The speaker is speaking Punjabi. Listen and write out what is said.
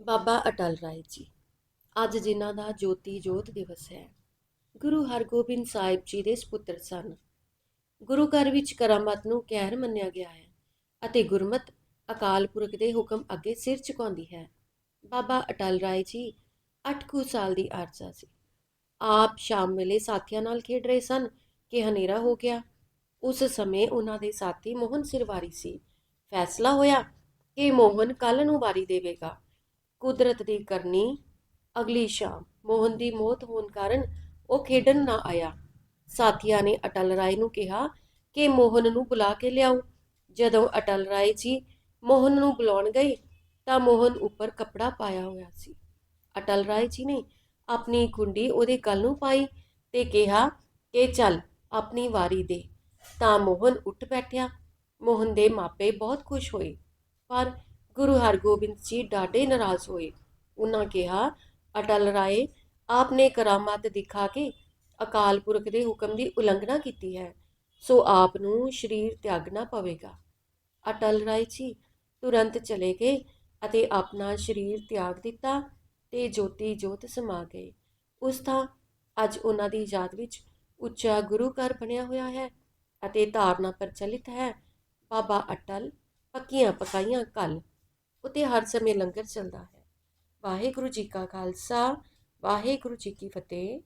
ਬਾਬਾ ਅਟਲ ਰਾਏ ਜੀ। ਅੱਜ ਜਿਨ੍ਹਾਂ ਦਾ ਜੋਤੀ ਜੋਤ ਦਿਵਸ ਹੈ। ਗੁਰੂ ਹਰਗੋਬਿੰਦ ਸਾਹਿਬ ਜੀ ਦੇ ਸੁਪੁੱਤਰ ਸਨ। ਗੁਰੂ ਘਰ ਵਿੱਚ ਕਰਾਮਾਤ ਨੂੰ ਕਹਿਰ ਮੰਨਿਆ ਗਿਆ ਹੈ ਅਤੇ ਗੁਰਮਤ ਅਕਾਲ ਪੁਰਖ ਦੇ ਹੁਕਮ ਅੱਗੇ ਸਿਰ ਝੁਕਾਉਂਦੀ ਹੈ। ਬਾਬਾ ਅਟਲ ਰਾਏ ਜੀ 8 ਕੁ ਸਾਲ ਦੀ ਆਰਜ਼ਾ ਸੀ। ਆਪ ਸ਼ਾਮ ਵੇਲੇ ਸਾਥੀਆਂ ਨਾਲ ਖੇਡ ਰਹੇ ਸਨ ਕਿ ਹਨੇਰਾ ਹੋ ਗਿਆ। ਉਸ ਸਮੇਂ ਉਹਨਾਂ ਦੇ ਸਾਥੀ ਮੋਹਨ ਸਿਰਵਾਰੀ ਸੀ। ਫੈਸਲਾ ਹੋਇਆ ਕਿ ਮੋਹਨ ਕੱਲ ਨੂੰ ਵਾਰੀ ਦੇਵੇਗਾ। ਕੁਦਰਤ ਦੀ ਕਰਨੀ। ਅਗਲੀ ਸ਼ਾਮ ਮੋਹਨ ਦੀ ਮੌਤ ਹੋਣ ਕਾਰਨ ਉਹ ਖੇਡਣ ਨਾ ਆਇਆ। ਸਾਥੀਆਂ ਨੇ ਅਟਲ ਰਾਏ ਨੂੰ ਕਿਹਾ ਕਿ ਮੋਹਨ ਨੂੰ ਬੁਲਾ ਕੇ ਲਿਆਓ। ਜਦੋਂ ਅਟਲ ਰਾਏ ਜੀ ਮੋਹਨ ਨੂੰ ਬੁਲਾਉਣ ਗਏ ਤਾਂ ਮੋਹਨ ਉੱਪਰ ਕੱਪੜਾ ਪਾਇਆ ਹੋਇਆ ਸੀ। ਅਟਲ ਰਾਏ ਜੀ ਨੇ ਆਪਣੀ ਗੁੰਡੀ ਉਹਦੇ ਗਲ ਨੂੰ ਪਾਈ ਤੇ ਕਿਹਾ ਕਿ ਚੱਲ ਆਪਣੀ ਵਾਰੀ ਦੇ। ਤਾਂ ਮੋਹਨ ਉੱਠ ਬੈਠਿਆ। ਮੋਹਨ ਦੇ ਮਾਪੇ ਬਹੁਤ ਖੁਸ਼ ਹੋਏ। ਪਰ ਗੁਰੂ ਹਰਗੋਬਿੰਦ ਜੀ ਡਾਢੇ ਨਾਰਾਜ਼ ਹੋਏ। ਉਹਨਾਂ ਕਿਹਾ, ਅਟਲ ਰਾਏ ਆਪਨੇ ਕਰਾਮਾਤ ਦਿਖਾ ਕੇ ਅਕਾਲ ਪੁਰਖ ਦੇ ਹੁਕਮ ਦੀ ਉਲੰਘਣਾ ਕੀਤੀ ਹੈ, ਸੋ ਆਪ ਨੂੰ ਸਰੀਰ ਤਿਆਗਣਾ ਪਵੇਗਾ। ਅਟਲ ਰਾਏ ਜੀ ਤੁਰੰਤ ਚਲੇ ਗਏ ਅਤੇ ਆਪਣਾ ਸਰੀਰ ਤਿਆਗ ਦਿੱਤਾ ਤੇ ਜੋਤੀ ਜੋਤ ਸਮਾ ਗਏ। ਉਸ ਥਾਂ ਅੱਜ ਉਹਨਾਂ ਦੀ ਯਾਦ ਵਿੱਚ ਉੱਚਾ ਗੁਰੂ ਘਰ ਬਣਿਆ ਹੋਇਆ ਹੈ ਅਤੇ ਧਾਰਨਾ ਪ੍ਰਚਲਿਤ ਹੈ, ਬਾਬਾ ਅਟਲ, ਪੱਕੀਆਂ ਪਕਾਈਆਂ ਕੱਲ ਉਤੇ ਹਰ ਸਮੇਂ ਲੰਗਰ ਚੱਲਦਾ ਹੈ। ਵਾਹਿਗੁਰੂ ਜੀ ਕਾ ਖਾਲਸਾ ਵਾਹਿਗੁਰੂ ਜੀ ਕੀ ਫਤਿਹ।